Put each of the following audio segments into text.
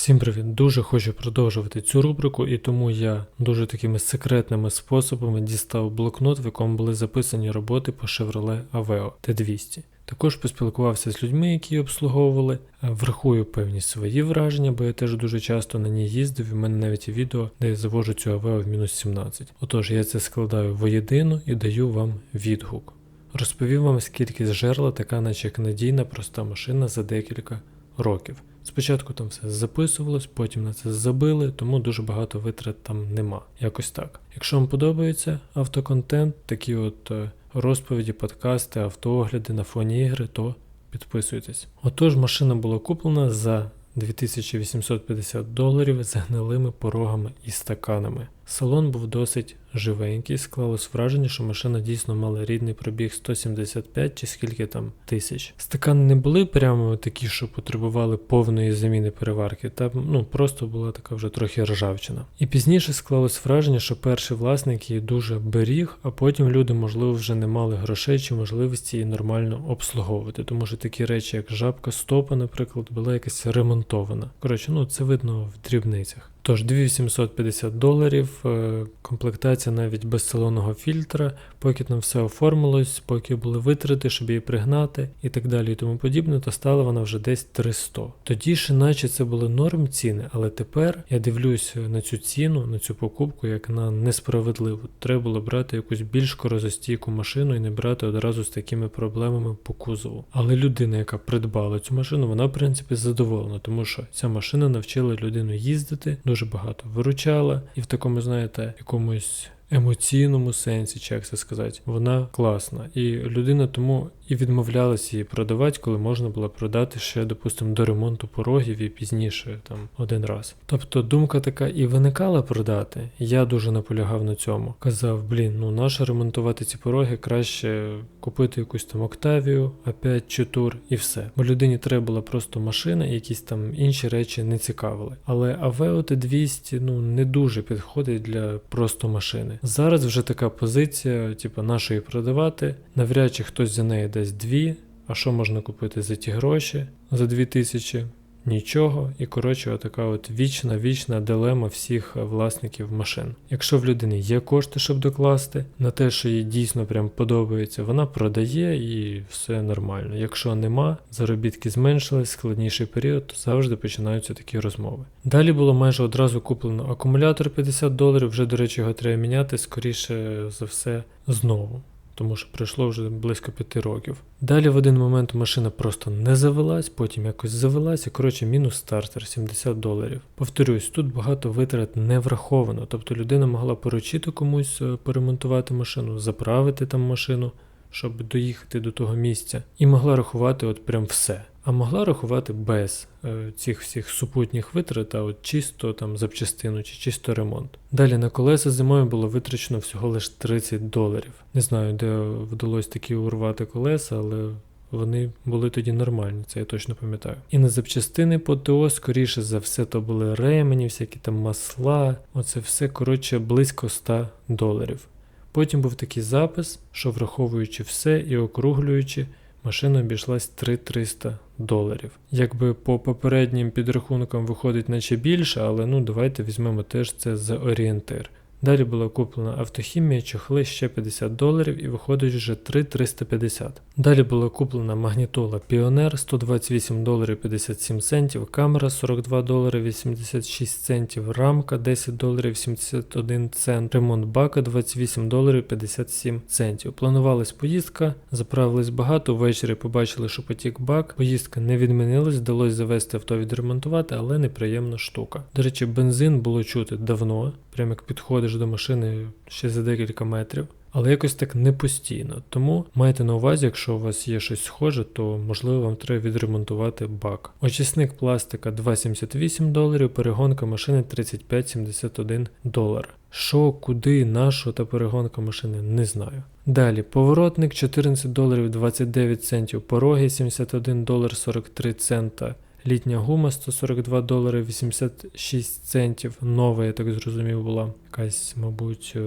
Всім привіт! Дуже хочу продовжувати цю рубрику, і тому я дуже такими секретними способами дістав блокнот, в якому були записані роботи по Chevrolet Aveo T200. Також поспілкувався з людьми, які її обслуговували, е, врахую певні свої враження, бо я теж дуже часто на ній їздив, і в мене навіть є відео, де я завожу цю Aveo в мінус 17. Отож, я це складаю воєдино і даю вам відгук. Розповів вам, скільки зжерла така, наче як надійна проста машина за декілька років. Спочатку там все записувалось, потім на це забили, тому дуже багато витрат там нема. Якось так. Якщо вам подобається автоконтент, такі от е, розповіді, подкасти, автоогляди на фоні ігри, то підписуйтесь. Отож, машина була куплена за 2850 доларів з гнилими порогами і стаканами. Салон був досить живенький, склалось враження, що машина дійсно мала рідний пробіг 175 чи скільки там тисяч. Стакани не були прямо такі, що потребували повної заміни переварки, та ну просто була така вже трохи ржавчина. І пізніше склалось враження, що перший власник її дуже беріг, а потім люди, можливо, вже не мали грошей чи можливості її нормально обслуговувати, тому що такі речі, як жабка стопа, наприклад, була якась ремонтована. Коротше, ну це видно в дрібницях. Тож 2850 доларів, е, комплектація навіть без салонного фільтра, поки там все оформилось, поки були витрати, щоб її пригнати і так далі і тому подібне, то стала вона вже десь 300. Тоді ж наче це були норм ціни, але тепер я дивлюсь на цю ціну, на цю покупку, як на несправедливу. Треба було брати якусь більш корозостійку машину і не брати одразу з такими проблемами по кузову. Але людина, яка придбала цю машину, вона в принципі задоволена, тому що ця машина навчила людину їздити дуже багато виручала, і в такому, знаєте, якомусь емоційному сенсі, чи як це сказати, вона класна. І людина тому і відмовлялася її продавати, коли можна було продати ще, допустимо, до ремонту порогів і пізніше там один раз. Тобто думка така і виникала продати. Я дуже наполягав на цьому. Казав, блін, ну наше ремонтувати ці пороги, краще купити якусь там Октавію, А5 чи тур і все. Бо людині треба була просто машина, і якісь там інші речі не цікавили. Але Aveo T200 ну не дуже підходить для просто машини. Зараз вже така позиція, типу, нашої продавати. Навряд чи хтось за неї дасть дві. А що можна купити за ті гроші за 2000? Нічого, і коротше, отака от вічна вічна дилема всіх власників машин. Якщо в людини є кошти, щоб докласти, на те, що їй дійсно прям подобається, вона продає і все нормально. Якщо нема, заробітки зменшились, складніший період, то завжди починаються такі розмови. Далі було майже одразу куплено акумулятор 50 доларів, вже, до речі, його треба міняти, скоріше за все, знову тому що пройшло вже близько п'яти років. Далі в один момент машина просто не завелась, потім якось завелась, і коротше мінус стартер 70 доларів. Повторюсь, тут багато витрат не враховано, тобто людина могла поручити комусь перемонтувати поремонтувати машину, заправити там машину, щоб доїхати до того місця, і могла рахувати от прям все а могла рахувати без е, цих всіх супутніх витрат, а от чисто там запчастину чи чисто ремонт. Далі на колеса зимою було витрачено всього лише 30 доларів. Не знаю, де вдалося такі урвати колеса, але. Вони були тоді нормальні, це я точно пам'ятаю. І на запчастини по ТО, скоріше за все, то були ремені, всякі там масла. Оце все, коротше, близько 100 доларів. Потім був такий запис, що враховуючи все і округлюючи, машина обійшлась 3300 доларів. Якби по попереднім підрахункам виходить наче більше, але ну давайте візьмемо теж це за орієнтир. Далі була куплена автохімія, чохли ще 50 доларів і виходить вже 3,350. Далі була куплена магнітола Pioneer 128 доларів 57 центів, камера 42 долари 86 центів, рамка 10 доларів 71 цент, ремонт бака 28 доларів 57 центів. Планувалась поїздка, заправились багато, ввечері побачили, що потік бак. Поїздка не відмінилась, вдалося завести авто відремонтувати, але неприємна штука. До речі, бензин було чути давно, прямо як підходиш до машини ще за декілька метрів але якось так не постійно. Тому майте на увазі, якщо у вас є щось схоже, то можливо вам треба відремонтувати бак. Очисник пластика 2,78 доларів, перегонка машини 35,71 долар. Що, куди, на що та перегонка машини, не знаю. Далі, поворотник 14 доларів 29 центів, пороги 71 долар 43 цента. Літня гума 142 долари 86 центів. Нова, я так зрозумів, була якась, мабуть, е,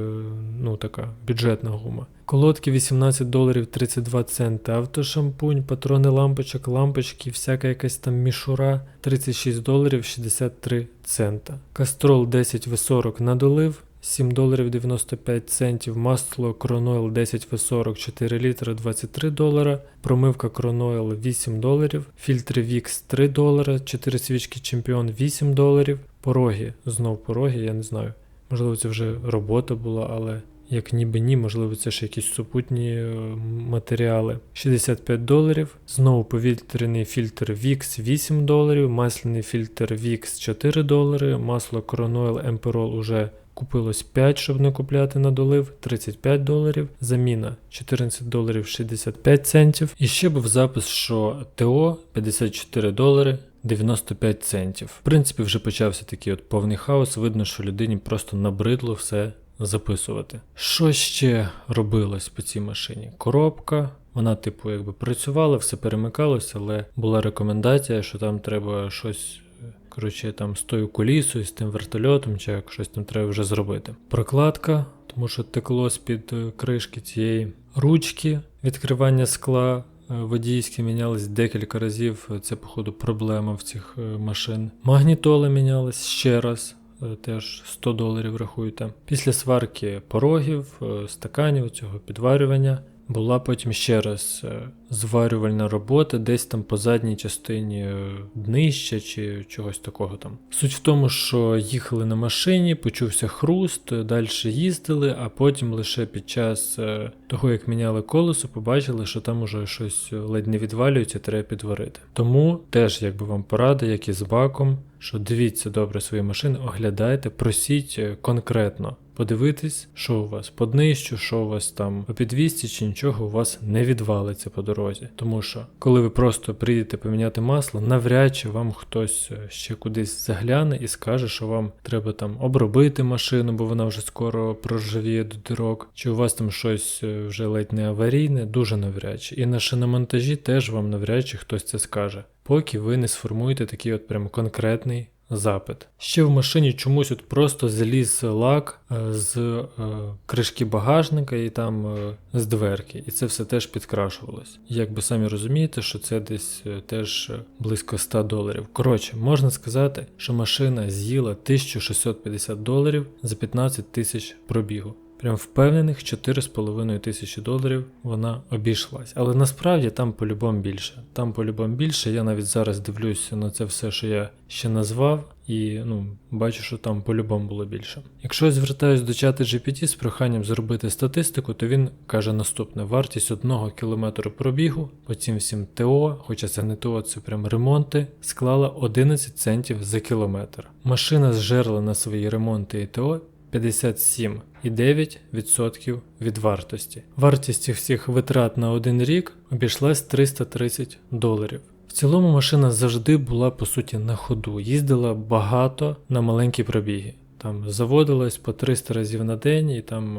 ну така бюджетна гума. Колодки 18 доларів 32 центи, автошампунь, патрони лампочок, лампочки, всяка якась там мішура 36 доларів 63 цента. Кастрол 10 в 40 надолив. 7 доларів 95 центів, масло Кронойл 10 в 40 4 літри 23 долара, промивка Кронойл 8 доларів, фільтри VIX 3 долара, 4 свічки Чемпіон 8 доларів, пороги, знов пороги, я не знаю. Можливо, це вже робота була, але як ніби ні, можливо, це ще якісь супутні е, матеріали. 65 доларів. Знову повітряний фільтр VIX 8 доларів, масляний фільтр VIX 4 долари, масло Кронойл Emperol уже купилось 5, щоб не купляти на долив, 35 доларів, заміна 14 доларів 65 центів. І ще був запис, що ТО 54 долари. 95 центів. В принципі, вже почався такий от повний хаос. Видно, що людині просто набридло все записувати. Що ще робилось по цій машині? Коробка. Вона, типу, якби працювала, все перемикалося, але була рекомендація, що там треба щось. Коротше, там з тою колісою, з тим вертольотом, чи як щось там треба вже зробити. Прокладка, тому що текло з-під е, кришки цієї ручки, відкривання скла е, водійські мінялись декілька разів. Це, походу, проблема в цих е, машин. Магнітола мінялась ще раз. е, Теж 100 доларів рахуйте. Після сварки порогів, е, стаканів, цього підварювання була потім ще раз е, зварювальна робота, десь там по задній частині е, днища чи чогось такого там. Суть в тому, що їхали на машині, почувся хруст, далі їздили, а потім лише під час е, того, як міняли колесо, побачили, що там уже щось ледь не відвалюється, треба підварити. Тому теж якби вам порада, як і з баком, що дивіться добре свої машини, оглядайте, просіть е, конкретно. Подивитись, що у вас по днищу, що у вас там по підвісці, чи нічого у вас не відвалиться по дорозі. Тому що, коли ви просто приїдете поміняти масло, навряд чи вам хтось е, ще кудись загляне і скаже, що вам треба там обробити машину, бо вона вже скоро проржавіє до дирок, чи у вас там щось е, вже ледь не аварійне, дуже навряд чи. І на шиномонтажі теж вам навряд чи хтось це скаже, поки ви не сформуєте такий от прям конкретний запит. Ще в машині чомусь от просто заліз лак е, з е, кришки багажника і там е, з дверки, і це все теж підкрашувалось. Як би самі розумієте, що це десь теж близько 100 доларів. Коротше, можна сказати, що машина з'їла 1650 доларів за 15 тисяч пробігу. Прям впевнених 4,5 тисячі доларів вона обійшлась. Але насправді там по-любому більше. Там по-любому більше. Я навіть зараз дивлюся на це все, що я ще назвав, і ну, бачу, що там по-любому було більше. Якщо я звертаюсь до чата GPT з проханням зробити статистику, то він каже наступне: вартість одного кілометру пробігу по цим всім ТО, хоча це не ТО, це прям ремонти, склала 11 центів за кілометр. Машина зжерла на свої ремонти і ТО 57,9% від вартості. Вартість цих всіх витрат на один рік обійшлась 330 доларів. В цілому машина завжди була по суті на ходу, їздила багато на маленькі пробіги. Там заводилась по 300 разів на день і там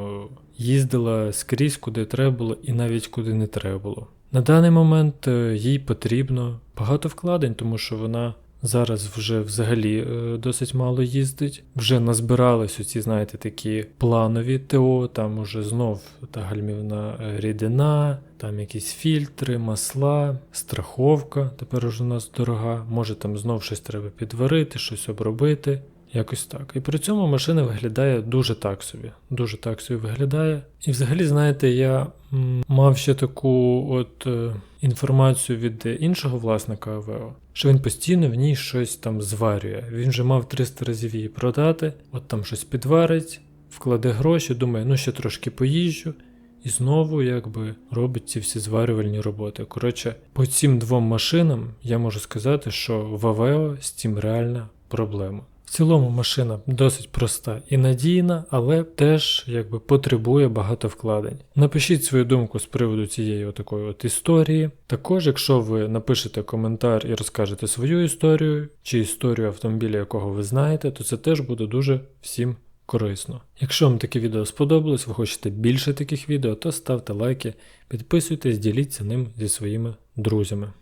їздила скрізь, куди треба було, і навіть куди не треба було. На даний момент е, їй потрібно багато вкладень, тому що вона Зараз вже взагалі е, досить мало їздить. Вже назбирались оці, знаєте, такі планові ТО, там уже знов та гальмівна е, рідина, там якісь фільтри, масла, страховка тепер уже у нас дорога. Може там знов щось треба підварити, щось обробити. Якось так. І при цьому машина виглядає дуже так собі. Дуже так собі виглядає. І взагалі, знаєте, я мав ще таку от е, інформацію від іншого власника АВО, що він постійно в ній щось там зварює. Він вже мав 300 разів її продати, от там щось підварить, вкладе гроші, думає, ну ще трошки поїжджу. І знову якби робить ці всі зварювальні роботи. Коротше, по цим двом машинам я можу сказати, що в АВЕО з цим реальна проблема. В цілому машина досить проста і надійна, але теж якби потребує багато вкладень. Напишіть свою думку з приводу цієї отакої от історії. Також, якщо ви напишете коментар і розкажете свою історію чи історію автомобіля, якого ви знаєте, то це теж буде дуже всім корисно. Якщо вам таке відео сподобалось, ви хочете більше таких відео, то ставте лайки, підписуйтесь, діліться ним зі своїми друзями.